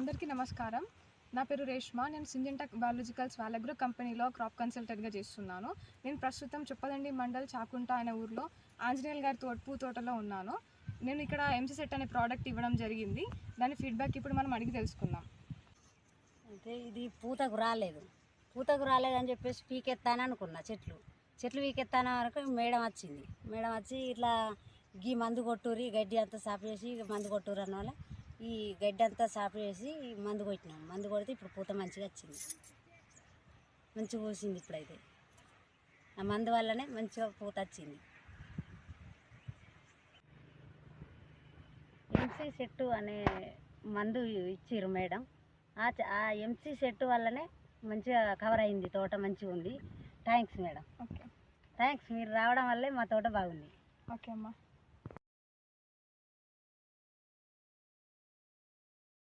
అందరికీ నమస్కారం. నా పేరు రేష్మా. నేను సింజెంటెక్ బయాలజికల్స్ వాలగ్రో కంపెనీలో క్రాప్ కన్సల్టెంట్గా చేస్తున్నాను. నేను ప్రస్తుతం చెప్పదండి మండల్ చాకుంట అనే ఊర్లో ఆంజనేయులు గారి తోట పూ తోటలో ఉన్నాను. నేను ఇక్కడ ఎంసీ సెట్ అనే ప్రోడక్ట్ ఇవ్వడం జరిగింది. దాని ఫీడ్బ్యాక్ ఇప్పుడు మనం అడిగి తెలుసుకుందాం. అంటే ఇది పూతకు రాలేదు. పూతకు రాలేదని చెప్పేసి పీకెత్తాను అనుకున్నా చెట్లు. చెట్లు పీకెత్తాను వరకు మేడం వచ్చింది. మేడం వచ్చి ఇట్లా గీ మందు కొట్టురి గడ్డి అంతా సాపు చేసి మందు కొట్టురు అన్న ఈ గడ్డి అంతా సాపు చేసి మందు కొట్టినాం. మందు కొడితే ఇప్పుడు పూత మంచిగా వచ్చింది. మంచిగా పూసింది ఇప్పుడైతే. ఆ మందు వల్లనే మంచిగా పూత వచ్చింది. ఎంసీ సెట్టు అనే మందు ఇచ్చిర్రు మేడం. ఆ ఎంసీ సెట్ వల్లనే మంచిగా కవర్ అయింది. తోట మంచిగా ఉంది. Thanks madam. ఓకే. థ్యాంక్స్ మీరు రావడం వల్లే మా తోట బాగుంది. ఓకే అమ్మా.